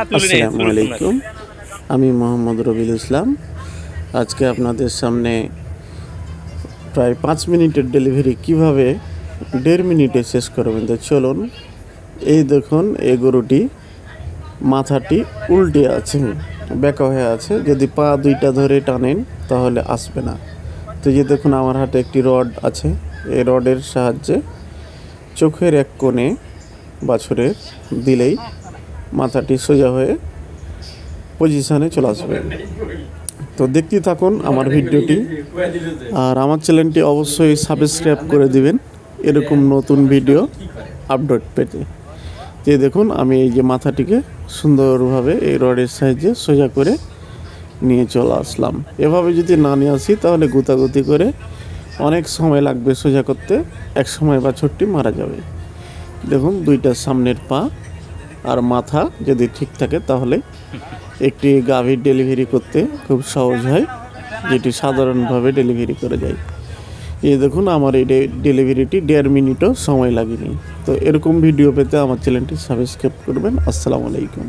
আসসালামু আলাইকুম। আমি মোহাম্মদ রবিল ইসলাম। আজকে আপনাদের সামনে প্রায় পাঁচ মিনিটের ডেলিভারি কীভাবে দেড় মিনিটে শেষ করবেন তো চলুন। এই দেখুন এই গরুটি মাথাটি উল্টে আছে বেঁকা হয়ে আছে। যদি পা দুইটা ধরে টানেন তাহলে আসবে না। তো যে দেখুন আমার হাতে একটি রড আছে। এই রডের সাহায্যে চোখের এক কোণে বাছুরের দিলেই মাথাটি সোজা হয়ে পজিশনে চলে আসবে। তো দেখতে থাকুন আমার ভিডিওটি। আর আমার চ্যানেলটি অবশ্যই সাবস্ক্রাইব করে দিবেন এরকম নতুন ভিডিও আপডেট পেতে। যে দেখুন, আমি এই যে মাথাটিকে সুন্দরভাবে এই রডের সাহায্যে সোজা করে নিয়ে চলে আসলাম। এভাবে যদি না নিয়ে আসি, তাহলে গুতাগুতি করে অনেক সময় লাগবে সোজা করতে। এক সময় বা বাছরটি মারা যাবে। দেখুন দুইটা সামনের পা আর মাথা যদি ঠিক থাকে তাহলে একটি গাভীর ডেলিভারি করতে খুব সহজ হয়, যেটি সাধারণভাবে ডেলিভারি করে যায়। এই দেখুন, আমার এই ডেলিভারিটি দেড় মিনিটও সময় লাগেনি। তো এরকম ভিডিও পেতে আমার চ্যানেলটি সাবস্ক্রাইব করবেন। আসসালামু আলাইকুম।